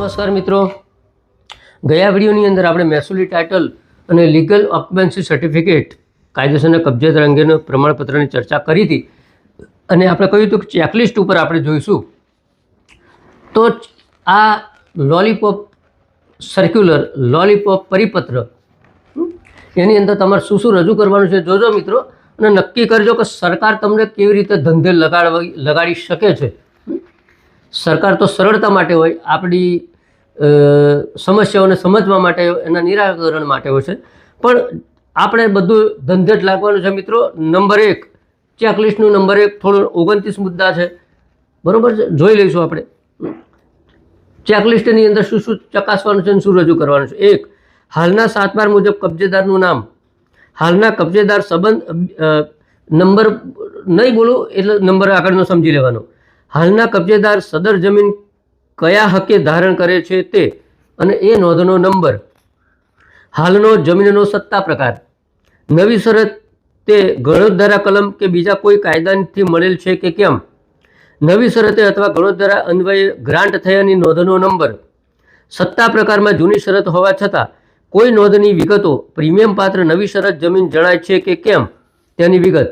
નમસ્કાર મિત્રો. ગયા વિડીયોની અંદર આપણે મહેસૂલી ટાઇટલ અને લીગલ ઓક્યુપન્સી સર્ટિફિકેટ કાયદેસરના કબજિયાત અંગેનું પ્રમાણપત્રની ચર્ચા કરી હતી. અને આપણે કહ્યું હતું કે ચેકલિસ્ટ ઉપર આપણે જોઈશું. તો આ લોલીપોપ સર્ક્યુલર લોલીપોપ પરિપત્ર એની અંદર તમારે શું શું રજૂ કરવાનું છે જોજો મિત્રો. અને નક્કી કરજો કે સરકાર તમને કેવી રીતે ધંધે લગાડવા લગાડી શકે છે. સરકાર તો સરળતા માટે હોય, આપણી સમસ્યાઓને સમજવા માટે, એના નિરાકરણ માટે હોય છે. પણ આપણે બધું ધંધે જ લાગવાનું છે મિત્રો. નંબર એક ચેકલિસ્ટનું નંબર એક, થોડું ઓગણત્રીસ મુદ્દા છે. બરોબર છે? જોઈ લઈશું આપણે. ચેકલિસ્ટની અંદર શું શું ચકાસવાનું છે અને શું રજૂ કરવાનું છે? એક, હાલના સાતમાર મુજબ કબજેદારનું નામ. હાલના કબજેદાર સંબંધ નંબર, નહીં બોલું, એટલે નંબર આગળનો સમજી લેવાનો. હાલના કબજેદાર સદર જમીન કયા હકે ધારણ કરે છે તે અને એ નોંધનો નંબર. હાલનો જમીનનો સત્તા પ્રકાર. નવી શરત તે ગણોદ્ધારા કલમ કે બીજા કોઈ કાયદાથી મળેલ છે કે કેમ? નવી શરતે અથવા ગણોદ્ધારા અન્વયે ગ્રાન્ટ થયાની નોંધનો નંબર. સત્તા પ્રકારમાં જૂની શરત હોવા છતાં, કોઈ નોંધની વિગતો પ્રીમિયમ પાત્ર નવી શરત જમીન જણાય છે કે કેમ? તેની વિગત.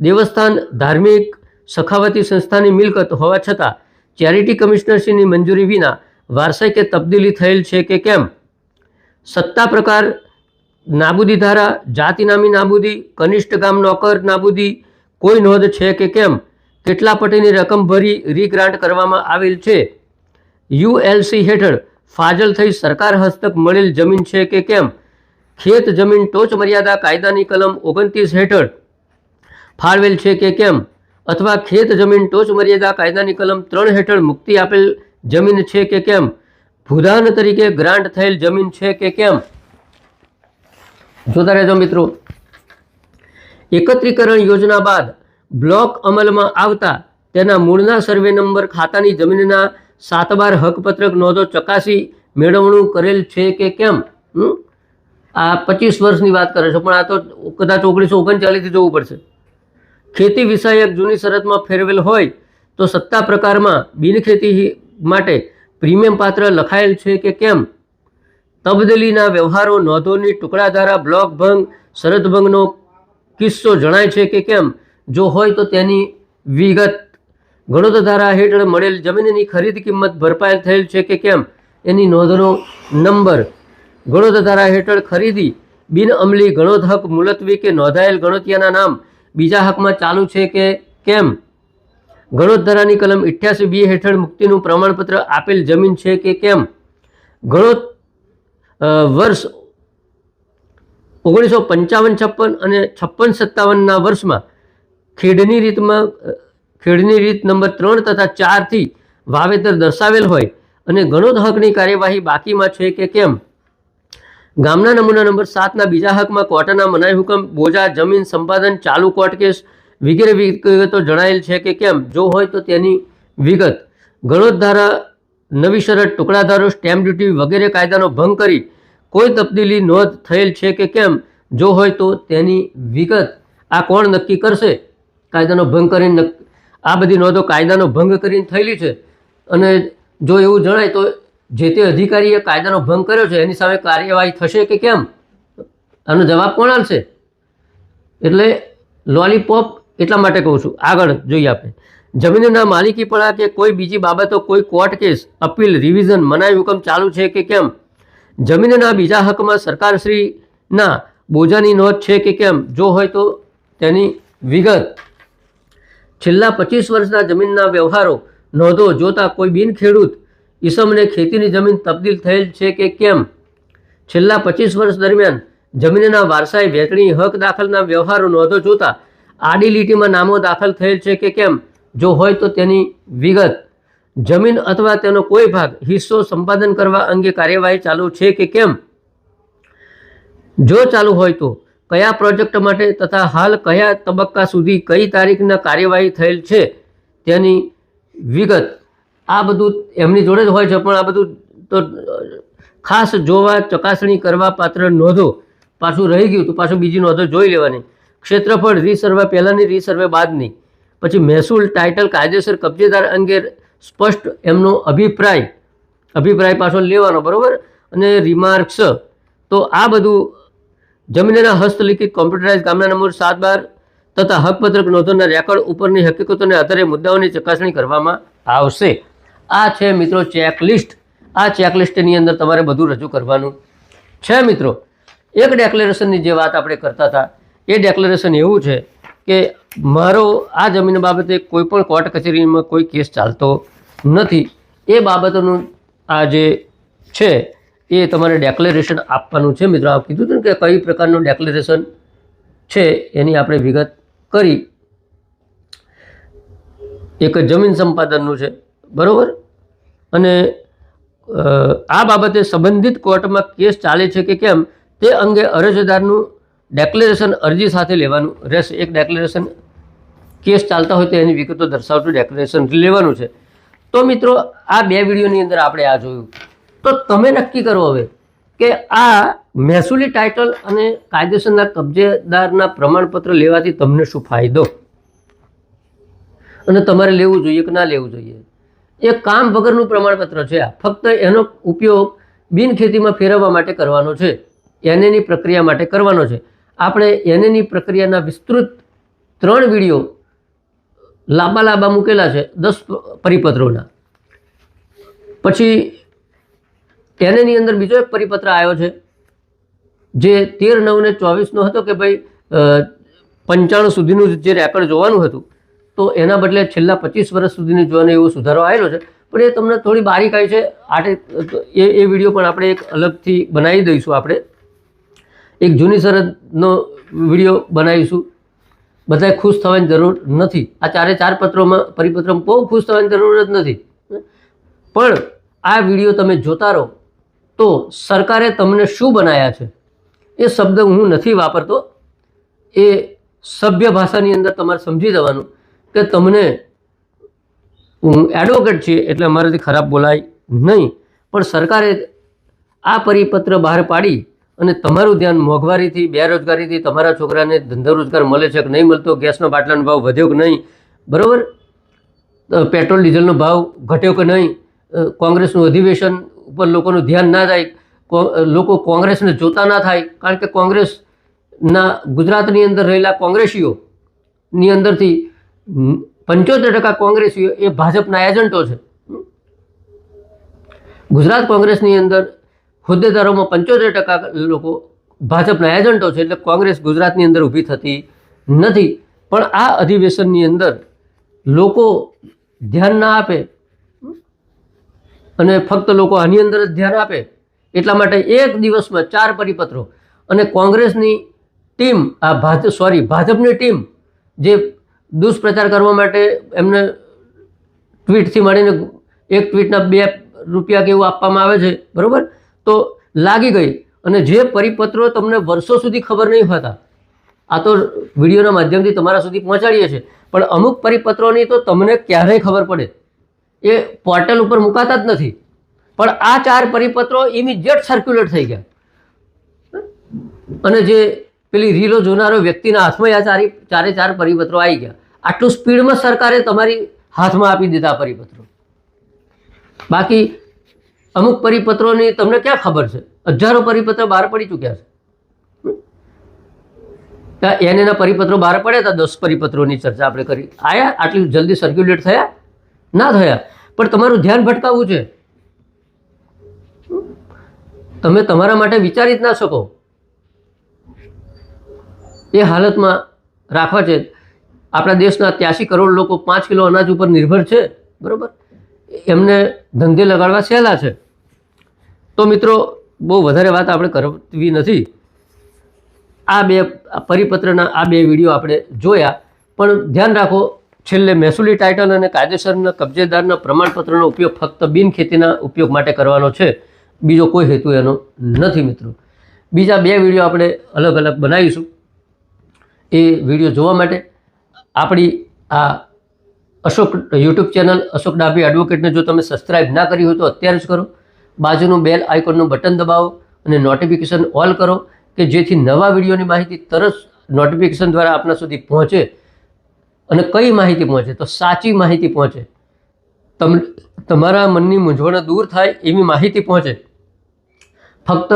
દેવસ્થાન ધાર્મિક સખાવતી સંસ્થાની મિલકત હોવા છતાં ચેરિટી કમિશનરશ્રીની મંજૂરી વિના વારસાઈ કે તબદીલી થયેલ છે કે કેમ? સત્તા પ્રકાર નાબૂદી ધારા જાતિ નામી નાબૂદી, કનિષ્ઠ ગામ નોકર નાબૂદી, કોઈ નોંધ છે કે કેમ? કેટલા પટેની રકમ ભરી રીગ્રાન્ટ કરવામાં આવેલ છે? યુએલસી હેઠળ ફાજલ થઈ સરકાર હસ્તક મળેલ જમીન છે કે કેમ? ખેત જમીન ટોચ મર્યાદા કાયદાની કલમ ઓગણત્રીસ હેઠળ ફાળવેલ છે કે કેમ? અથવા ખેત જમીન ટોચ મર્યાદા કાયદાની કલમ ત્રણ હેઠળ મુક્તિ આપેલ જમીન છે કે કેમ? ભૂદાન તરીકે ગ્રાન્ટ થયેલ જમીન છે કે કેમ? જોતા રહેજો મિત્રો. એકત્રીકરણ યોજના બાદ બ્લોક અમલમાં આવતા તેના મૂળના સર્વે નંબર ખાતાની જમીનના સાતબાર હકપત્રક નોંધો ચકાસી મેળવણું કરેલ છે કે કેમ? આ પચીસ વર્ષની વાત કરે છે, પણ આ તો કદાચ ઓગણીસો ઓગણચાલીસથી જોવું પડશે. ખેતી વિષયક જૂની શરતમાં ફેરવેલ હોય તો સત્તા પ્રકારમાં બિનખેતી માટે પ્રીમિયમ પાત્ર લખાયેલ છે કે કેમ? તબદીલીના વ્યવહારો નોંધોની ટુકડા દ્વારા બ્લોક ભંગ, શરત ભંગનો કિસ્સો જણાય છે કે કેમ? જો હોય તો તેની વિગત ગણોત ધારા હેઠળ મળેલ જમીનની ખરીદ કિંમત ભરપાઈ થયેલ છે કે કેમ? એની નોંધનો નંબર ગણોત ધારા હેઠળ ખરીદી બિનઅમલી ગણોત હક મુલતવી કે નોંધાયેલ ગણોતિયાના નામ બીજા હકમાં ચાલુ છે કે કેમ? ગણોતધારાની કલમ અઠ્યાસી બી હેઠળ મુક્તિનું પ્રમાણપત્ર આપેલ જમીન છે કે કેમ? ગણોત વર્ષ ઓગણીસો પંચાવન, છપ્પન અને છપ્પન સત્તાવનના વર્ષમાં ખેડની રીતમાં ખેડની રીત નંબર ત્રણ તથા ચારથી વાવેતર દર્શાવેલ હોય અને ગણોત હકની કાર્યવાહી બાકીમાં છે કે કેમ? ગામના નમૂના નંબર સાતના બીજા હકમાં કોર્ટના મનાઈ હુકમ, બોજા, જમીન સંપાદન, ચાલુ કોર્ટ કેસ વગેરે વિગતો જણાયેલ છે કે કેમ? જો હોય તો તેની વિગત. ગણોત ધારા નવી શરત, ટુકડાધારો, સ્ટેમ્પ ડ્યુટી વગેરે કાયદાનો ભંગ કરી કોઈ તબદીલી નોંધ થયેલ છે કે કેમ? જો હોય તો તેની વિગત. આ કોણ નક્કી કરશે? કાયદાનો ભંગ કરીને આ બધી નોંધો કાયદાનો ભંગ કરીને થયેલી છે. અને જો એવું જણાય તો જે તે અધિકારીએ કાયદાનો ભંગ કર્યો છે, એની સામે કાર્યવાહી થશે કે કેમ? આનો જવાબ કોણ આપશે? એટલે લોલીપોપ એટલા માટે કહું છું. આગળ જોઈએ આપણે. જમીનના માલિકીપણા કે કોઈ બીજી બાબતો, કોઈ કોર્ટ કેસ, અપીલ રિવિઝન મનાઈ હુકમ ચાલુ છે કે કેમ? જમીનના બીજા હકમાં સરકારશ્રીના બોજાની નોંધ છે કે કેમ? જો હોય તો તેની વિગત. છેલ્લા પચીસ વર્ષના જમીનના વ્યવહારો નોંધો જોતા કોઈ બિન ખેડૂત ઈસમને ખેતીની જમીન તબદીલ થયેલ છે કે કેમ? છેલ્લા પચીસ વર્ષ દરમિયાન જમીનના વારસાઈ વહેંચણી હક દાખલના વ્યવહારો નોંધો જોતા આડી લીટીમાં નામો દાખલ થયેલ છે કે કેમ? જો હોય તો તેની વિગત. જમીન અથવા તેનો કોઈ ભાગ હિસ્સો સંપાદન કરવા અંગે કાર્યવાહી ચાલુ છે કે કેમ? જો ચાલુ હોય તો કયા પ્રોજેક્ટ માટે તથા હાલ કયા તબક્કા સુધી કઈ તારીખના કાર્યવાહી થયેલ છે તેની વિગત. આ બધું એમની જોડે જ હોય છે, પણ આ બધું તો ખાસ જોવા, ચકાસણી કરવા પાત્ર નોંધો. પાછું રહી ગયું તો પાછું બીજી નોંધો જોઈ લેવાની. ક્ષેત્રફળ રીસર્વે પહેલાંની રીસર્વે બાદની. પછી મહેસૂલ ટાઇટલ કાયદેસર કબજેદાર અંગે સ્પષ્ટ એમનો અભિપ્રાય. અભિપ્રાય પાછો લેવાનો, બરાબર? અને રિમાર્ક્સ તો આ બધું જમીનના હસ્તલિખિત કોમ્પ્યુટરાઇઝ ગામના નંબર સાત બાર તથા હકપત્રક નોંધોના રેકોર્ડ ઉપરની હકીકતોને આધારે મુદ્દાઓની ચકાસણી કરવામાં આવશે. આ છે મિત્રો ચેકલિસ્ટ આ ચેકલિસ્ટની અંદર તમારે બધું રજૂ કરવાનું. છે મિત્રો, એક ડેક્લેરેશનની જે વાત આપણે કરતા હતા, એ ડેક્લેરેશન એવું છે કે મારો આ જમીન બાબતે કોઈ પણ કોર્ટ કચેરીમાં કોઈ કેસ ચાલતો નથી. એ બાબતોનું આ જે છે, એ તમારે ડેક્લેરેશન આપવાનું છે. મિત્રો આ કીધું હતું કે કઈ પ્રકારનું ડેક્લેરેશન છે એની આપણે વિગત કરી. એક જમીન સંપાદનનું છે. બરાબર? અને આ બાબતે સંબંધિત કોર્ટમાં કેસ ચાલે છે કે કેમ, તે અંગે અરજદારનું ડેક્લેરેશન અરજી સાથે લેવાનું રહેશે. એક ડેક્લેરેશન કેસ ચાલતા હોય તો એની વિગતો દર્શાવતું ડેક્લેરેશન લેવાનું છે. તો મિત્રો, આ બે વિડીયોની અંદર આપણે આ જોયું. તો તમે નક્કી કરો હવે કે આ મહેસૂલી ટાઇટલ અને કાયદેસરના કબજેદારના પ્રમાણપત્ર લેવાથી તમને શું ફાયદો? અને તમારે લેવું જોઈએ કે ના લેવું જોઈએ? એ કામ વગરનું પ્રમાણપત્ર છે આ. ફક્ત એનો ઉપયોગ બિનખેતીમાં ફેરવવા માટે કરવાનો છે. એનેની પ્રક્રિયા માટે કરવાનો છે. આપણે એનેની પ્રક્રિયાના વિસ્તૃત ત્રણ વીડિયો લાંબા લાંબા મૂકેલા છે, દસ પરિપત્રોના. પછી એનેની અંદર બીજો એક પરિપત્ર આવ્યો છે, જે તેર નવ ને ચોવીસનો હતો કે ભાઈ પંચાણું સુધીનું જે રેકોર્ડ જોવાનું હતું તો એના બદલે છેલ્લા પચીસ વર્ષ સુધીની જોવાનો એવો સુધારો આવેલો છે. પણ એ તમને થોડી બારીકાઈ છે. આટે એ એ વીડિયો પણ આપણે એક અલગથી બનાવી દઈશું આપણે. એક જૂની સરહદનો વીડિયો બનાવીશું. બધાએ ખુશ થવાની જરૂર નથી. આ ચારે ચાર પત્રોમાં પરિપત્રમાં બહુ ખુશ થવાની જરૂર જ નથી. પણ આ વીડિયો તમે જોતા રહો. તો સરકારે તમને શું બનાવ્યા છે? એ શબ્દ હું નથી વાપરતો. એ સભ્ય ભાષાની અંદર તમારે સમજી જવાનું. કે તમને હું એડવોકેટ છીએ એટલે અમારાથી ખરાબ બોલાય નહીં. પણ સરકારે આ પરિપત્ર બહાર પાડી અને તમારું ધ્યાન મોંઘવારીથી, બેરોજગારીથી તમારા છોકરાને ધંધો રોજગાર મળે છે કે નહીં મળતો, ગેસનો બાટલાનો ભાવ વધ્યો કે નહીં? બરાબર? પેટ્રોલ, ડીઝલનો ભાવ ઘટ્યો કે નહીં? કોંગ્રેસનું અધિવેશન ઉપર લોકોનું ધ્યાન ના જાય લોકો કોંગ્રેસને જોતા ના થાય, કારણ કે કોંગ્રેસના ગુજરાતની અંદર રહેલા કોંગ્રેસીઓની અંદરથી પંચોતેર ટકા કોંગ્રેસીઓ એ ભાજપના એજન્ટો છે. ગુજરાત કોંગ્રેસની અંદર હોદ્દેદારોમાં પંચોતેર ટકા લોકો ભાજપના એજન્ટો છે એટલે કોંગ્રેસ ગુજરાતની અંદર ઊભી થતી નથી. પણ આ અધિવેશનની અંદર લોકો ધ્યાન ના આપે અને ફક્ત લોકો આની અંદર જ ધ્યાન આપે એટલા માટે એક દિવસમાં ચાર પરિપત્રો. અને કોંગ્રેસની ટીમ, આ ભાજપ સોરી ભાજપની ટીમ જે દુષ્પ્રચાર કરવા માટે એમને ટ્વીટથી મળીને એક ટ્વીટના બે રૂપિયા કે એવું આપવામાં આવે છે, બરાબર? તો લાગી ગઈ. અને જે પરિપત્રો તમને વર્ષો સુધી ખબર નહીં હોતા, આ તો વિડીયોના માધ્યમથી તમારા સુધી પહોંચાડીએ છીએ. પણ અમુક પરિપત્રોની તો તમને ક્યારેય ખબર પડે. એ પોર્ટલ ઉપર મુકાતા જ નથી. પણ આ ચાર પરિપત્રો ઇમિડિયેટ સર્ક્યુલેટ થઈ ગયા. અને જે પેલી રીલો જોનારો વ્યક્તિના હાથમાં આ ચારે ચારે ચાર પરિપત્રો આવી ગયા. આટલું સ્પીડમાં સરકારે તમારી હાથમાં આપી દીધા પરિપત્રો. બાકી અમુક પરિપત્રોની તમને ક્યાં ખબર છે? હજારો પરિપત્ર બહાર પડી ચૂક્યા છે. એનેના પરિપત્રો બહાર પડ્યા હતા દસ પરિપત્રોની ચર્ચા આપણે કરી. આયા? આટલી જલ્દી સર્ક્યુલેટ થયા? ના થયા. પણ તમારું ધ્યાન ભટકાવવું છે. તમે તમારા માટે વિચારી જ ના શકો. એ હાલતમાં રાખવા છે. આપણા દેશના ત્યાસી કરોડ લોકો પાંચ કિલો અનાજ ઉપર નિર્ભર છે, બરાબર? એમને ધંધે લગાડવા સહેલા છે. તો મિત્રો, બહુ વધારે વાત આપણે કરવી નથી. આ બે પરિપત્રના આ બે વીડિયો આપણે જોયા, પણ ધ્યાન રાખો, છેલ્લે મહેસૂલી ટાઇટલ અને કાયદેસરના કબજેદારના પ્રમાણપત્રનો ઉપયોગ ફક્ત બિનખેતીના ઉપયોગ માટે કરવાનો છે. બીજો કોઈ હેતુ એનો નથી મિત્રો. બીજા બે વીડિયો આપણે અલગ અલગ બનાવીશું. એ વીડિયો જોવા માટે આપણી આ અશોક યુટ્યુબ ચેનલ અશોક ડાભી એડવોકેટને જો તમે સબસ્ક્રાઇબ ના કરી હોય તો અત્યારે જ કરો. બાજુનું બેલ આઇકોનનું બટન દબાવો અને નોટિફિકેશન ઓલ કરો કે જેથી નવા વિડીયોની માહિતી તરત નોટિફિકેશન દ્વારા આપના સુધી પહોંચે અને કઈ માહિતી પહોંચે? તો સાચી માહિતી પહોંચે. તમ, તમારા મનની મૂંઝવણો દૂર થાય એવી માહિતી પહોંચે. ફક્ત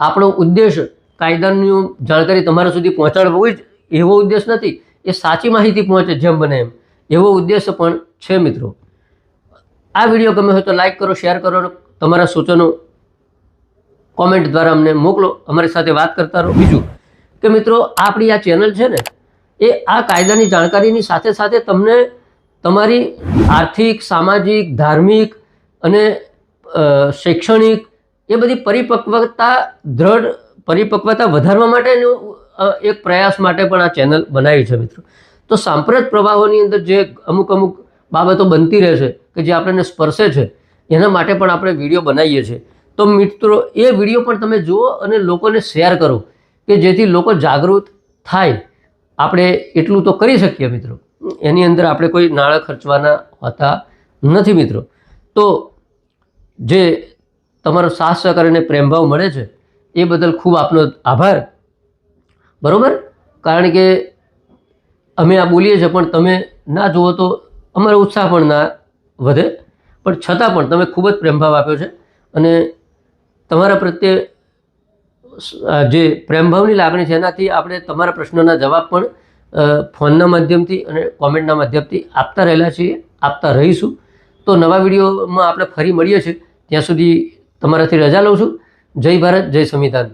આપણો ઉદ્દેશ કાયદાની જાણકારી તમારા સુધી પહોંચાડવું જ એવો ઉદ્દેશ નથી, એ સાચી માહિતી પહોંચે જેમ બને એમ. એવો ઉદ્દેશ પણ છે મિત્રો. આ વીડિયો ગમે હોય તો લાઈક કરો શેર કરો તમારા સૂચનો કોમેન્ટ દ્વારા અમને મોકલો. અમારી સાથે વાત કરતા રહો. બીજું કે મિત્રો, આપણી આ ચેનલ છે ને, એ આ કાયદાની જાણકારીની સાથે સાથે તમને તમારી આર્થિક, સામાજિક, ધાર્મિક અને શૈક્ષણિક એ બધી પરિપક્વતા, દ્રઢ પરિપક્વતા વધારવા માટેનું એક પ્રયાસ માટે પણ આ ચેનલ બનાવી છે મિત્રો. તો સાંપ્રત પ્રવાહોની અંદર જે અમુક અમુક બાબતો બનતી રહે છે કે જે આપણને સ્પર્શે છે, એના માટે પણ આપણે વીડિયો બનાવીએ છીએ. તો મિત્રો, એ વીડિયો પણ તમે જુઓ અને લોકોને શેર કરો કે જેથી લોકો જાગૃત થાય. આપણે એટલું તો કરી શકીએ મિત્રો. એની અંદર આપણે કોઈ નાણાં ખર્ચવાના હોતા નથી મિત્રો. તો જે તમારો સાથ સહકાર અને પ્રેમભાવ મળે છે, એ બદલ ખૂબ આપનો આભાર. બરાબર? કારણ કે અમે આ બોલીએ છીએ, પણ તમે ના જુઓ તો અમારો ઉત્સાહ પણ ના વધે. પણ છતાં પણ તમે ખૂબ જ પ્રેમભાવ આપ્યો છે અને તમારા પ્રત્યે જે પ્રેમભાવની લાગણી છે, એનાથી આપણે તમારા પ્રશ્નોના જવાબ પણ ફોનના માધ્યમથી અને કોમેન્ટના માધ્યમથી આપતા રહેલા છીએ, આપતા રહીશું. તો નવા વિડીયોમાં આપણે ફરી મળીએ છીએ. ત્યાં સુધી તમારાથી રજા લઉં છું. જય ભારત, જય સંવિધાન.